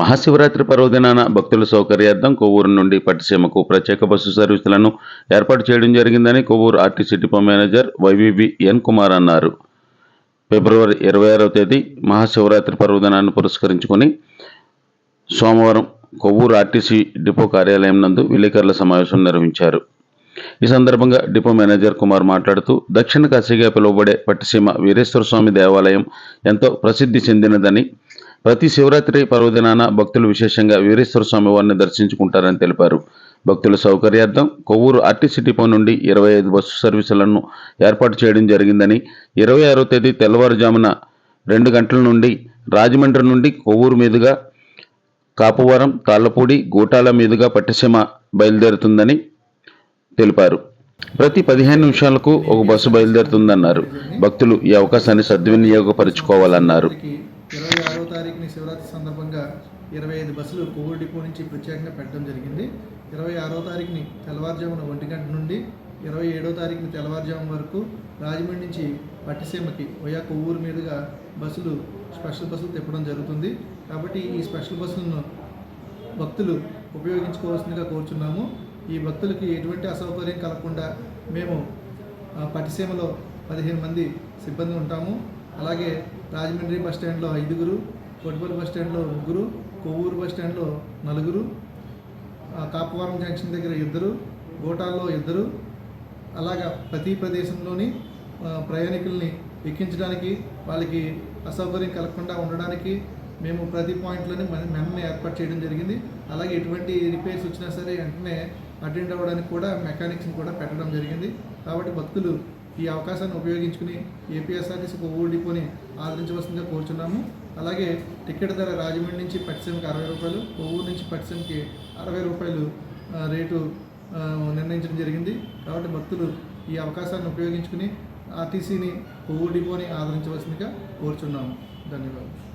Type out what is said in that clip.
మహాశివరాత్రి పర్వదినాన భక్తుల సౌకర్యార్థం కొవ్వూరు నుండి పట్టిసీమకు ప్రత్యేక బస్సు సర్వీసులను ఏర్పాటు చేయడం జరిగిందని Kovvur RTC depot manager YVV N Kumar అన్నారు. ఫిబ్రవరి ఇరవై ఆరవ తేదీ మహాశివరాత్రి పర్వదినాన్ని పురస్కరించుకొని సోమవారం కొవ్వూరు ఆర్టీసీ డిపో కార్యాలయం నందు విలేకరుల సమావేశం నిర్వహించారు. ఈ సందర్భంగా డిపో మేనేజర్ కుమార్ మాట్లాడుతూ దక్షిణ కాశీగా పిలువబడే పట్టిసీమ వీరేశ్వర స్వామి దేవాలయం ఎంతో ప్రసిద్ధి చెందినదని ప్రతి శివరాత్రి పర్వదినాన భక్తులు విశేషంగా వీరేశ్వర స్వామి వారిని దర్శించుకుంటారని తెలిపారు. భక్తుల సౌకర్యార్థం కొవ్వూరు ఆర్టీసీ డిపో నుండి ఇరవై ఐదు బస్సు సర్వీసులను ఏర్పాటు చేయడం జరిగిందని ఇరవై ఆరో తేదీ తెల్లవారుజామున రెండు గంటల నుండి రాజమండ్రి నుండి కొవ్వూరు మీదుగా కాపువరం తాళ్ళపూడి గూటాల మీదుగా పట్టిసీమ బయలుదేరుతుందని తెలిపారు. ప్రతి పదిహేను నిమిషాలకు ఒక బస్సు బయలుదేరుతుందన్నారు. భక్తులు ఈ అవకాశాన్ని సద్వినియోగపరుచుకోవాలన్నారు ఇరవై ఆరో తారీఖుని శివరాత్రి ఇరవై ఐదు బస్సులు కొవ్వూరు డిపో నుంచి ప్రత్యేకంగా పెట్టడం జరిగింది. ఇరవై ఆరో తారీఖుని తెల్లవారుజామున ఒంటి గంట నుండి ఇరవై ఏడో తారీఖుని తెల్లవారుజాము వరకు రాజమండ్రి నుంచి పట్టిసీమకి ఒయా కొవ్వూరు మీదుగా బస్సులు స్పెషల్ బస్సులు తిప్పడం జరుగుతుంది. కాబట్టి ఈ స్పెషల్ బస్సులను భక్తులు ఉపయోగించుకోవాల్సిందిగా కోరుచున్నాము. ఈ భక్తులకి ఎటువంటి అసౌకర్యం కలగకుండా మేము పట్టిసీమలో పదిహేను మంది సిబ్బంది ఉంటాము. అలాగే రాజమండ్రి బస్ స్టాండ్లో ఐదుగురు కొట్టుపల్లి బస్ స్టాండ్లో ముగ్గురు కొవ్వూరు బస్ స్టాండ్లో నలుగురు కాపవరం జంక్షన్ దగ్గర ఇద్దరు గోటాల్లో ఇద్దరు అలాగా ప్రతి ప్రదేశంలోని ప్రయాణికుల్ని ఎక్కించడానికి వాళ్ళకి అసౌకర్యం కలగకుండా ఉండడానికి మేము ప్రతి పాయింట్లోని మన ఏర్పాటు చేయడం జరిగింది. అలాగే ఎటువంటి రిపేర్స్ వచ్చినా సరే వెంటనే అటెండ్ అవ్వడానికి కూడా మెకానిక్స్ని కూడా పెట్టడం జరిగింది. కాబట్టి భక్తులు ఈ అవకాశాన్ని ఉపయోగించుకుని ఏపీఎస్ఆర్టీసీ కొవ్వూరు డిపోని ఆదరించవలసిందిగా కోరుచున్నాము. అలాగే టికెట్ ధర రాజమండ్రి నుంచి పట్టిసీమకి అరవై రూపాయలు కొవ్వూరు నుంచి పట్టిసీమకి అరవై రూపాయలు రేటు నిర్ణయించడం జరిగింది. కాబట్టి భక్తులు ఈ అవకాశాన్ని ఉపయోగించుకుని ఆర్టీసీని కొవ్వూరు డిపోని ఆదరించవలసిందిగా కోరుచున్నాము. ధన్యవాదాలు.